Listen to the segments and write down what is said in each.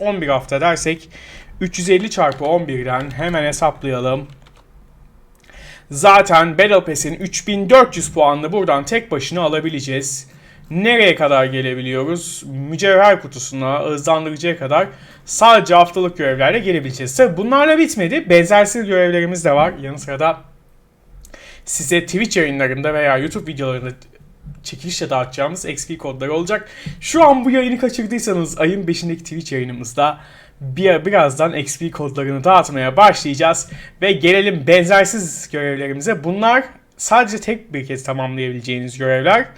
11 hafta dersek 350 çarpı 11'den hemen hesaplayalım. Zaten Battle Pass'in 3400 puanını buradan tek başına alabileceğiz. Nereye kadar gelebiliyoruz? Mücevher kutusuna, hızlandırıcıya kadar sadece haftalık görevlerle gelebileceğiz. Tabi bunlarla bitmedi. Benzersiz görevlerimiz de var. Yanı sıra size Twitch yayınlarında veya YouTube videolarında çekilişle dağıtacağımız XP kodları olacak. Şu an bu yayını kaçırdıysanız ayın 5'indeki Twitch yayınımızda bir, birazdan XP kodlarını dağıtmaya başlayacağız. Ve gelelim benzersiz görevlerimize. Bunlar sadece tek bir kez tamamlayabileceğiniz görevler.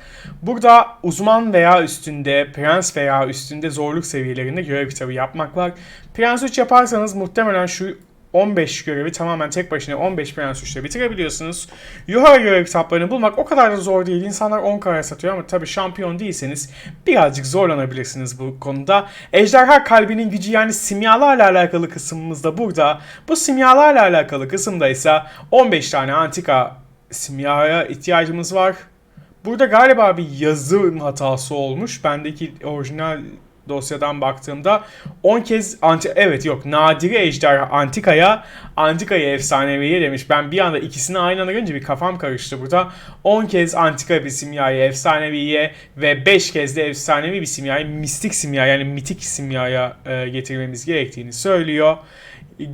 Burada uzman veya üstünde, prens veya üstünde zorluk seviyelerinde görev kitabı yapmak var. Prens 3 yaparsanız muhtemelen şu 15 görevi tamamen tek başına 15 prens 3'te bitirebiliyorsunuz. Yuhara görev kitaplarını bulmak o kadar da zor değil. İnsanlar 10 kare satıyor ama tabii şampiyon değilseniz birazcık zorlanabilirsiniz bu konuda. Ejderha kalbinin gücü yani simyalarla alakalı kısmımız da burada. Bu simyalarla alakalı kısımda ise 15 tane antika simyaya ihtiyacımız var. Burada galiba bir yazım hatası olmuş. Bendeki orijinal dosyadan baktığımda 10 kez anti evet yok nadire ejderha antikaya antikaya efsaneviye demiş. Ben bir anda ikisini aynı anda görünce bir kafam karıştı burada. 10 kez antika bir simyaya efsaneviye ve 5 kez de efsanevi bir simyaya mistik simya yani mitik simyaya e, getirmemiz gerektiğini söylüyor.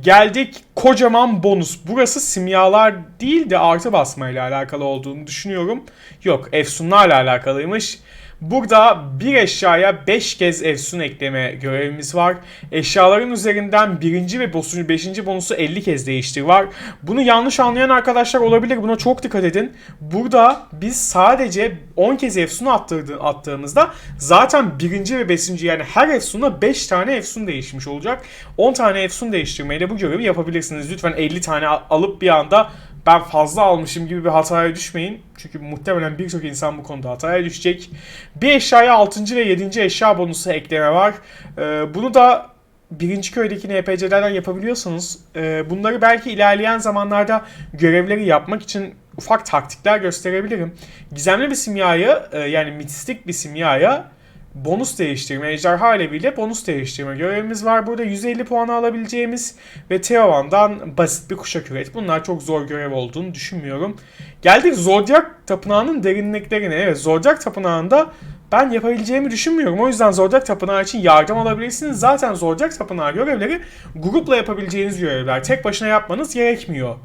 Geldik kocaman bonus. Burası simyalar değil de artı basmayla alakalı olduğunu düşünüyorum. Yok efsunlarla alakalıymış. Burada bir eşyaya 5 kez efsun ekleme görevimiz var. Eşyaların üzerinden birinci ve bosuncu 5. bonusu 50 kez değiştir var. Bunu yanlış anlayan arkadaşlar olabilir. Buna çok dikkat edin. Burada biz sadece 10 kez efsunu attırdı, attığımızda zaten birinci ve 5. yani her efsuna 5 tane efsun değişmiş olacak. 10 tane efsun değiştirmeyle bu görevi yapabilirsiniz. Lütfen 50 tane alıp bir anda ben fazla almışım gibi bir hataya düşmeyin. Çünkü muhtemelen birçok insan bu konuda hataya düşecek. Bir eşyaya 6. ve 7. eşya bonusu ekleme var. Ee, bunu da birinci köydeki NPC'lerden yapabiliyorsunuz. Ee, bunları belki ilerleyen zamanlarda görevleri yapmak için ufak taktikler gösterebilirim. Gizemli bir simyayı e, yani mitistik bir simyaya bonus değiştirme, ejderha aleviyle bonus değiştirme görevimiz var. Burada 150 puan alabileceğimiz ve Teovan'dan basit bir kuşak üret. Bunlar çok zor görev olduğunu düşünmüyorum. Geldik Zodiac Tapınağı'nın derinliklerine. Evet Zodiac Tapınağı'nda ben yapabileceğimi düşünmüyorum. O yüzden Zodiac Tapınağı için yardım alabilirsiniz. Zaten Zodiac Tapınağı görevleri grupla yapabileceğiniz görevler. Tek başına yapmanız gerekmiyor.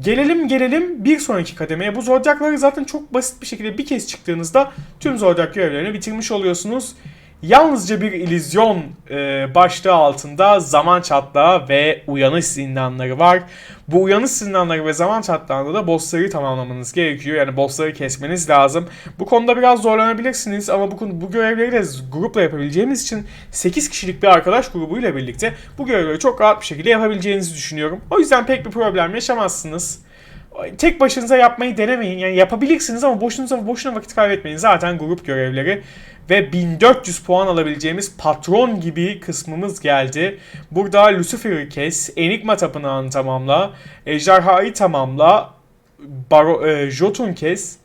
Gelelim gelelim bir sonraki kademeye. Bu Zodiac'ları zaten çok basit bir şekilde bir kez çıktığınızda tüm Zodiac görevlerini bitirmiş oluyorsunuz. Yalnızca bir illüzyon e, başlığı altında zaman çatlağı ve uyanış zindanları var. Bu uyanış zindanları ve zaman çatlağında da bossları tamamlamanız gerekiyor. Yani bossları kesmeniz lazım. Bu konuda biraz zorlanabilirsiniz ama bu, bu görevleri de grupla yapabileceğimiz için 8 kişilik bir arkadaş grubuyla birlikte bu görevleri çok rahat bir şekilde yapabileceğinizi düşünüyorum. O yüzden pek bir problem yaşamazsınız tek başınıza yapmayı denemeyin. Yani yapabilirsiniz ama boşunuza boşuna vakit kaybetmeyin. Zaten grup görevleri ve 1400 puan alabileceğimiz patron gibi kısmımız geldi. Burada Lucifer'ı kes, Enigma tapınağını tamamla, Ejderha'yı tamamla, Baro, e, Jotun kes,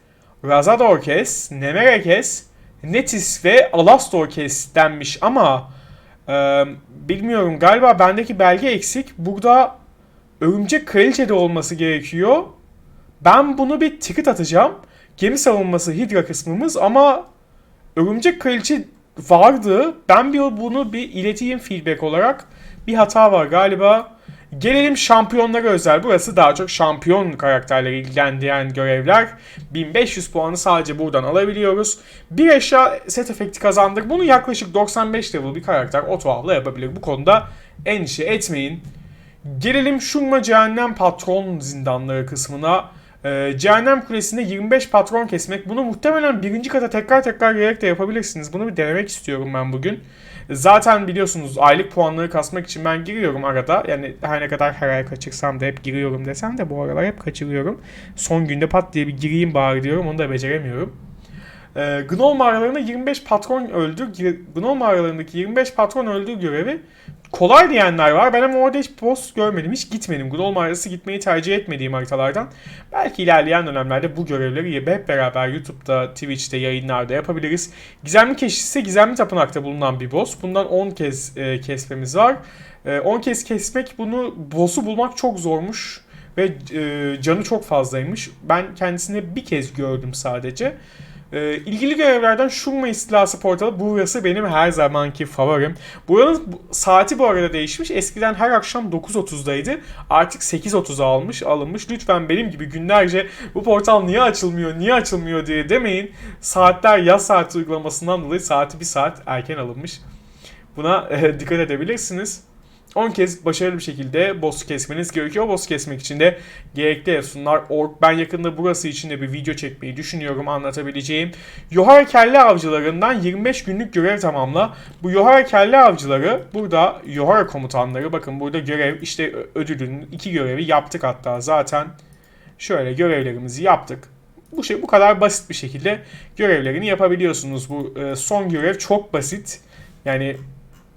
Razador kes, Nemere kes, Netis ve Alastor kes denmiş ama e, bilmiyorum galiba bendeki belge eksik. Burada Örümcek Kraliçe'de olması gerekiyor. Ben bunu bir ticket atacağım. Gemi savunması Hydra kısmımız ama Örümcek Kraliçe vardı. Ben bir bunu bir ileteyim feedback olarak. Bir hata var galiba. Gelelim şampiyonlara özel. Burası daha çok şampiyon karakterleri ilgilendiren görevler. 1500 puanı sadece buradan alabiliyoruz. Bir eşya set efekti kazandık. Bunu yaklaşık 95 level bir karakter otoavla yapabilir. Bu konuda endişe etmeyin. Gelelim Şurma Cehennem Patron zindanları kısmına. Ee, Cehennem Kulesi'nde 25 patron kesmek. Bunu muhtemelen birinci kata tekrar tekrar gelerek de yapabilirsiniz. Bunu bir denemek istiyorum ben bugün. Zaten biliyorsunuz aylık puanları kasmak için ben giriyorum arada. Yani her ne kadar her ay kaçırsam da hep giriyorum desem de bu aralar hep kaçırıyorum. Son günde pat diye bir gireyim bari diyorum. Onu da beceremiyorum. Ee, Gnoll mağaralarında 25 patron öldür. Gnoll mağaralarındaki 25 patron öldür görevi kolay diyenler var. Ben ama orada hiç boss görmedim. Hiç gitmedim. Gnol mağarası gitmeyi tercih etmediğim haritalardan. Belki ilerleyen dönemlerde bu görevleri hep beraber YouTube'da, Twitch'te, yayınlarda yapabiliriz. Gizemli keşif ise Gizemli Tapınak'ta bulunan bir boss. Bundan 10 kez e, kesmemiz var. E, 10 kez kesmek bunu boss'u bulmak çok zormuş. Ve e, canı çok fazlaymış. Ben kendisini bir kez gördüm sadece. Ee, ilgili görevlerden Şurma İstilası portalı burası benim her zamanki favorim. Buranın bu- saati bu arada değişmiş. Eskiden her akşam 9.30'daydı. Artık 8.30'a almış, alınmış. Lütfen benim gibi günlerce bu portal niye açılmıyor, niye açılmıyor diye demeyin. Saatler yaz saati uygulamasından dolayı saati bir saat erken alınmış. Buna e, dikkat edebilirsiniz. 10 kez başarılı bir şekilde boss kesmeniz gerekiyor. Boss kesmek için de gerekli efsunlar ork. Ben yakında burası için de bir video çekmeyi düşünüyorum anlatabileceğim. Yohara kelle avcılarından 25 günlük görev tamamla. Bu Yohara kelle avcıları burada Yohara komutanları bakın burada görev işte ödülün iki görevi yaptık hatta zaten. Şöyle görevlerimizi yaptık. Bu şey bu kadar basit bir şekilde görevlerini yapabiliyorsunuz. Bu e, son görev çok basit. Yani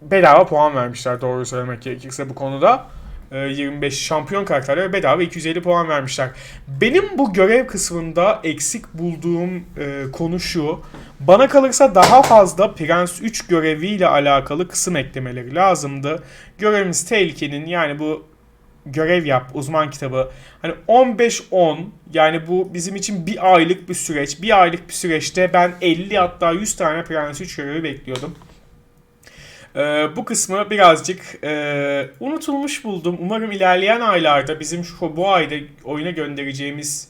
bedava puan vermişler doğru söylemek gerekirse bu konuda. Ee, 25 şampiyon karakterlere bedava 250 puan vermişler. Benim bu görev kısmında eksik bulduğum e, konu şu. Bana kalırsa daha fazla Prens 3 göreviyle alakalı kısım eklemeleri lazımdı. Görevimiz tehlikenin yani bu görev yap uzman kitabı. Hani 15-10 yani bu bizim için bir aylık bir süreç. Bir aylık bir süreçte ben 50 hatta 100 tane Prens 3 görevi bekliyordum. Ee, bu kısmı birazcık e, unutulmuş buldum. Umarım ilerleyen aylarda bizim şu bu ayda oyuna göndereceğimiz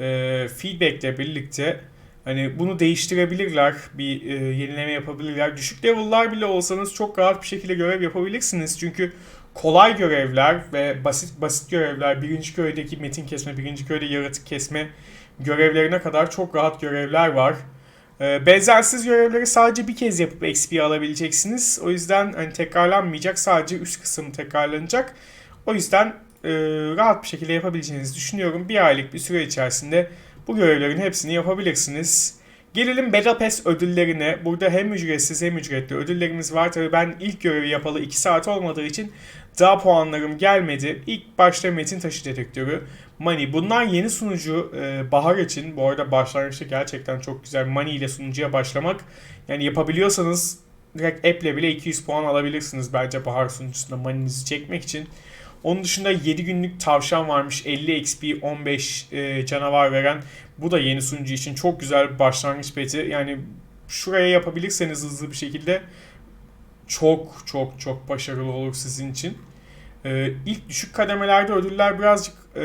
e, feedbackle birlikte hani bunu değiştirebilirler. Bir e, yenileme yapabilirler. Düşük level'lar bile olsanız çok rahat bir şekilde görev yapabilirsiniz. Çünkü kolay görevler ve basit basit görevler, birinci köydeki metin kesme, birinci köyde yaratık kesme görevlerine kadar çok rahat görevler var. Ee, Benzersiz görevleri sadece bir kez yapıp XP alabileceksiniz. O yüzden hani tekrarlanmayacak. Sadece üst kısım tekrarlanacak. O yüzden e, rahat bir şekilde yapabileceğinizi düşünüyorum. Bir aylık bir süre içerisinde bu görevlerin hepsini yapabilirsiniz. Gelelim Battle Pass ödüllerine. Burada hem ücretsiz hem ücretli ödüllerimiz var. Tabii ben ilk görevi yapalı 2 saat olmadığı için daha puanlarım gelmedi. İlk başta metin taşı dedektörü, Money. Bunlar yeni sunucu e, Bahar için. Bu arada başlangıçta gerçekten çok güzel. Money ile sunucuya başlamak. Yani yapabiliyorsanız direkt app'le bile 200 puan alabilirsiniz bence Bahar sunucusunda Money'nizi çekmek için. Onun dışında 7 günlük tavşan varmış. 50 XP 15 e, canavar veren. Bu da yeni sunucu için çok güzel bir başlangıç peti. Yani şuraya yapabilirseniz hızlı bir şekilde çok çok çok başarılı olur sizin için. Ee, ilk düşük kademelerde ödüller birazcık e,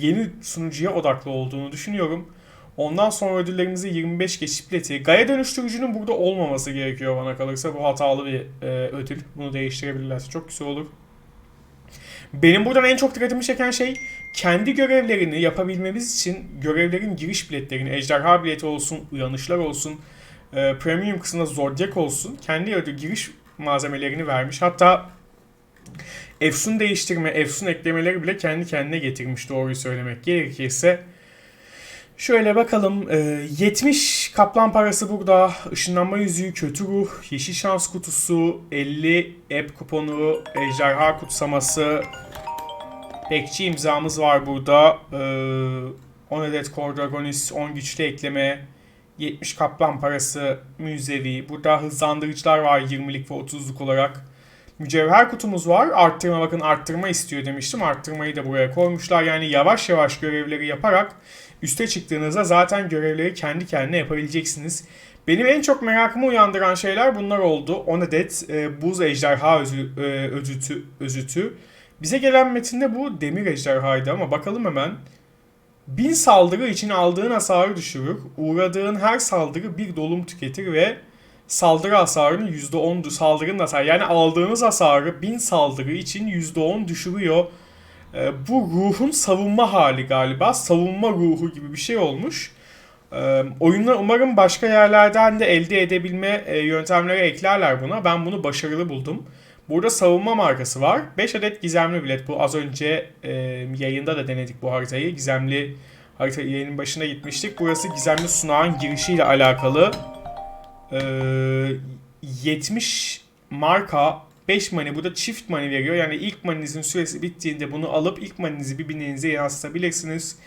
yeni sunucuya odaklı olduğunu düşünüyorum. Ondan sonra ödüllerimizi 25 geçip bileti. Gaya dönüştürücünün burada olmaması gerekiyor bana kalırsa. Bu hatalı bir e, ödül. Bunu değiştirebilirlerse çok güzel olur. Benim buradan en çok dikkatimi çeken şey kendi görevlerini yapabilmemiz için görevlerin giriş biletlerini, ejderha bileti olsun, uyanışlar olsun, e, premium kısmında zodyak olsun, kendi ödül giriş malzemelerini vermiş. Hatta Efsun değiştirme, Efsun eklemeleri bile kendi kendine getirmiş doğruyu söylemek gerekirse. Şöyle bakalım. e, 70 kaplan parası burada. Işınlanma yüzüğü, kötü ruh, yeşil şans kutusu, 50 app kuponu, ejderha kutsaması, bekçi imzamız var burada. E, 10 adet Core Dragonis, 10 güçlü ekleme, 70 kaplan parası, müzevi. Burada hızlandırıcılar var 20'lik ve 30'luk olarak. Mücevher kutumuz var. Arttırma bakın arttırma istiyor demiştim. Arttırmayı da buraya koymuşlar. Yani yavaş yavaş görevleri yaparak üste çıktığınızda zaten görevleri kendi kendine yapabileceksiniz. Benim en çok merakımı uyandıran şeyler bunlar oldu. 10 adet e, buz ejderha özü, e, özütü, özütü. Bize gelen metinde bu demir ejderhaydı ama bakalım hemen. Bin saldırı için aldığın hasarı düşürür. Uğradığın her saldırı bir dolum tüketir ve saldırı hasarını %10 saldırının hasarı yani aldığınız hasarı 1000 saldırı için %10 düşürüyor. Ee, bu ruhun savunma hali galiba. Savunma ruhu gibi bir şey olmuş. Ee, oyunlar umarım başka yerlerden de elde edebilme e, yöntemleri eklerler buna. Ben bunu başarılı buldum. Burada savunma markası var. 5 adet gizemli bilet. Bu az önce e, yayında da denedik bu haritayı. Gizemli harita yayının başına gitmiştik. Burası gizemli sunağın girişiyle alakalı. Ee, 70 marka 5 money. Burada çift money veriyor. Yani ilk money'nizin süresi bittiğinde bunu alıp ilk money'nizi bir bineğinize yansıtabilirsiniz.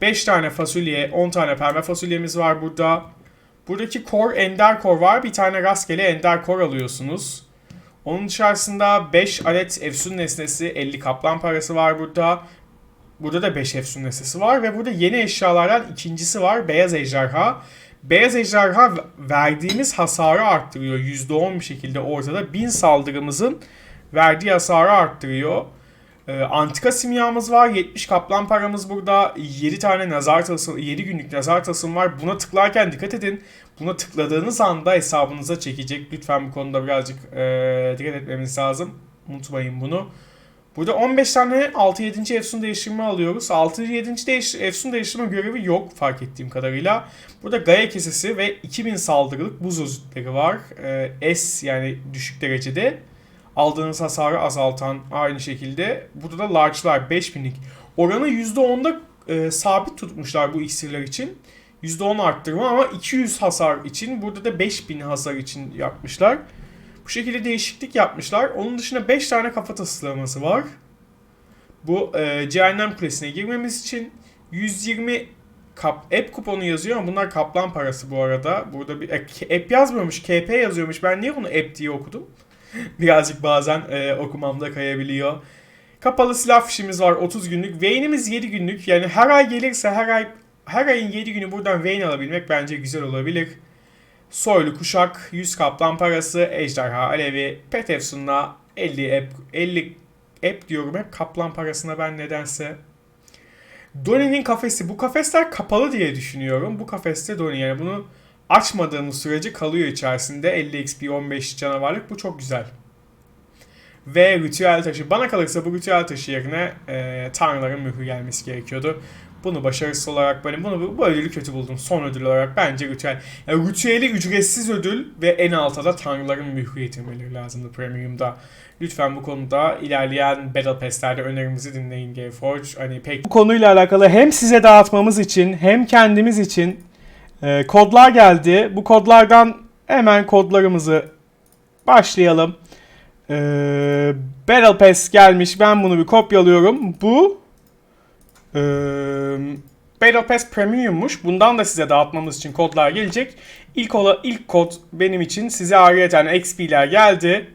5 tane fasulye, 10 tane pembe fasulyemiz var burada. Buradaki kor ender kor var. Bir tane rastgele ender kor alıyorsunuz. Onun içerisinde 5 adet efsun nesnesi, 50 kaplan parası var burada. Burada da 5 efsun nesnesi var ve burada yeni eşyalardan ikincisi var. Beyaz ejderha. Beyaz ejderha verdiğimiz hasarı arttırıyor. %10 bir şekilde ortada. 1000 saldırımızın verdiği hasarı arttırıyor. Ee, antika simyamız var. 70 kaplan paramız burada. 7 tane nazar tılsım, 7 günlük nazar tılsım var. Buna tıklarken dikkat edin. Buna tıkladığınız anda hesabınıza çekecek. Lütfen bu konuda birazcık e, dikkat etmemiz lazım. Unutmayın bunu. Burada 15 tane 6-7. Efsun değiştirme alıyoruz. 6-7. Değiş Efsun değiştirme görevi yok fark ettiğim kadarıyla. Burada Gaia kesesi ve 2000 saldırılık buz özütleri var. Ee, S yani düşük derecede. Aldığınız hasarı azaltan aynı şekilde. Burada da large'lar 5000'lik. Oranı %10'da e, sabit tutmuşlar bu iksirler için. %10 arttırma ama 200 hasar için burada da 5000 hasar için yapmışlar. Bu şekilde değişiklik yapmışlar. Onun dışında 5 tane kafa tasarlaması var. Bu e, Cehennem Kulesi'ne girmemiz için 120 kap, app kuponu yazıyor ama bunlar kaplan parası bu arada. Burada bir e, app yazmıyormuş, KP yazıyormuş. Ben niye bunu app diye okudum? Birazcık bazen e, okumamda kayabiliyor. Kapalı silah fişimiz var 30 günlük. Vayne'imiz 7 günlük. Yani her ay gelirse her ay her ayın 7 günü buradan Vayne alabilmek bence güzel olabilir. Soylu kuşak, 100 kaplan parası, ejderha alevi, pet efsunla 50 app, 50 app diyorum hep kaplan parasına ben nedense. Donnie'nin kafesi. Bu kafesler kapalı diye düşünüyorum. Bu kafeste Donnie yani bunu açmadığımız sürece kalıyor içerisinde. 50 XP 15 canavarlık bu çok güzel. Ve ritüel taşı. Bana kalırsa bu ritüel taşı yerine e, tanrıların mührü gelmesi gerekiyordu. Bunu başarısız olarak böyle bunu bu ödülü kötü buldum. Son ödül olarak bence ritüel. Yani ritüeli ücretsiz ödül ve en altta da tanrıların mührü getirmeleri lazımdı premium'da. Lütfen bu konuda ilerleyen Battle Pass'lerde önerimizi dinleyin Gameforge. Hani pek bu konuyla alakalı hem size dağıtmamız için hem kendimiz için e, kodlar geldi. Bu kodlardan hemen kodlarımızı başlayalım. E, Battle Pass gelmiş. Ben bunu bir kopyalıyorum. Bu ee, Battle Pass Premium'muş. Bundan da size dağıtmamız için kodlar gelecek. İlk ola ilk kod benim için size ayrıyeten XP'ler geldi.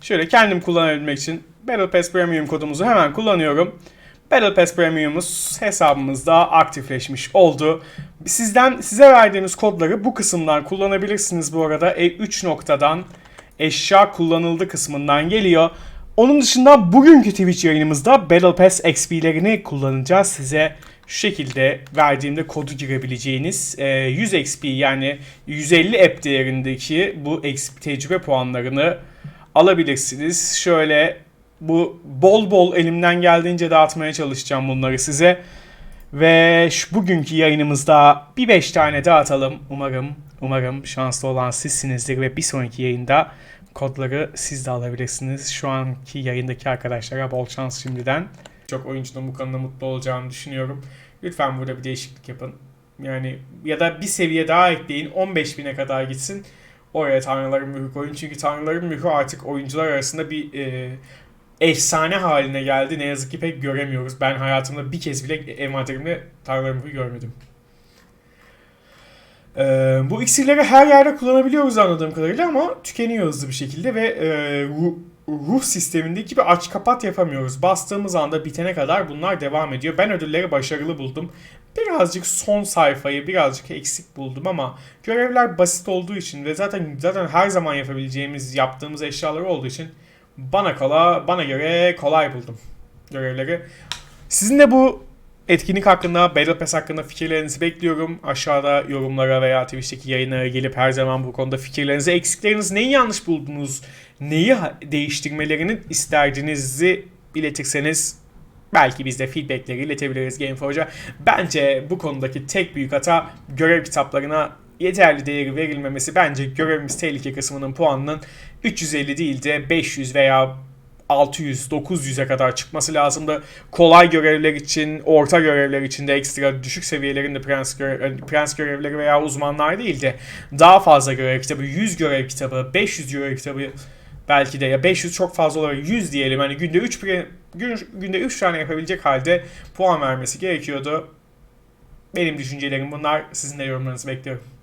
Şöyle kendim kullanabilmek için Battle Pass Premium kodumuzu hemen kullanıyorum. Battle Pass Premium'umuz hesabımızda aktifleşmiş oldu. Sizden size verdiğimiz kodları bu kısımdan kullanabilirsiniz bu arada. E3 noktadan eşya kullanıldı kısmından geliyor. Onun dışında bugünkü Twitch yayınımızda Battle Pass XP'lerini kullanacağız. Size şu şekilde verdiğimde kodu girebileceğiniz 100 e, XP yani 150 app değerindeki bu XP tecrübe puanlarını alabilirsiniz. Şöyle bu bol bol elimden geldiğince dağıtmaya çalışacağım bunları size. Ve şu bugünkü yayınımızda bir 5 tane dağıtalım. Umarım umarım şanslı olan sizsinizdir ve bir sonraki yayında kodları siz de alabilirsiniz. Şu anki yayındaki arkadaşlara bol şans şimdiden. Çok oyuncunun bu konuda mutlu olacağını düşünüyorum. Lütfen burada bir değişiklik yapın. Yani ya da bir seviye daha ekleyin. 15 bine kadar gitsin. Oraya Tanrıların Mührü koyun. Çünkü Tanrıların Mührü artık oyuncular arasında bir e, efsane haline geldi. Ne yazık ki pek göremiyoruz. Ben hayatımda bir kez bile envanterimde Mührü görmedim. Ee, bu iksirleri her yerde kullanabiliyoruz anladığım kadarıyla ama tükeniyor hızlı bir şekilde ve e, ruh, ruh sistemindeki gibi aç kapat yapamıyoruz. Bastığımız anda bitene kadar bunlar devam ediyor. Ben ödülleri başarılı buldum. Birazcık son sayfayı birazcık eksik buldum ama görevler basit olduğu için ve zaten zaten her zaman yapabileceğimiz yaptığımız eşyalar olduğu için bana kola bana göre kolay buldum görevleri. Sizin de bu Etkinlik hakkında, Battle Pass hakkında fikirlerinizi bekliyorum. Aşağıda yorumlara veya Twitch'teki yayınlara gelip her zaman bu konuda fikirlerinizi, eksikleriniz, neyi yanlış buldunuz, neyi değiştirmelerini isterdinizi iletirseniz belki biz de feedbackleri iletebiliriz Gameforge'a. Bence bu konudaki tek büyük hata görev kitaplarına yeterli değeri verilmemesi. Bence görevimiz tehlike kısmının puanının 350 değil de 500 veya 600-900'e kadar çıkması lazımdı. Kolay görevler için, orta görevler için de ekstra düşük seviyelerinde prens, görev, prens görevleri veya uzmanlar değil de daha fazla görev kitabı, 100 görev kitabı, 500 görev kitabı belki de ya 500 çok fazla olabilir 100 diyelim hani günde 3 gün, günde 3 tane yapabilecek halde puan vermesi gerekiyordu. Benim düşüncelerim bunlar. Sizin de yorumlarınızı bekliyorum.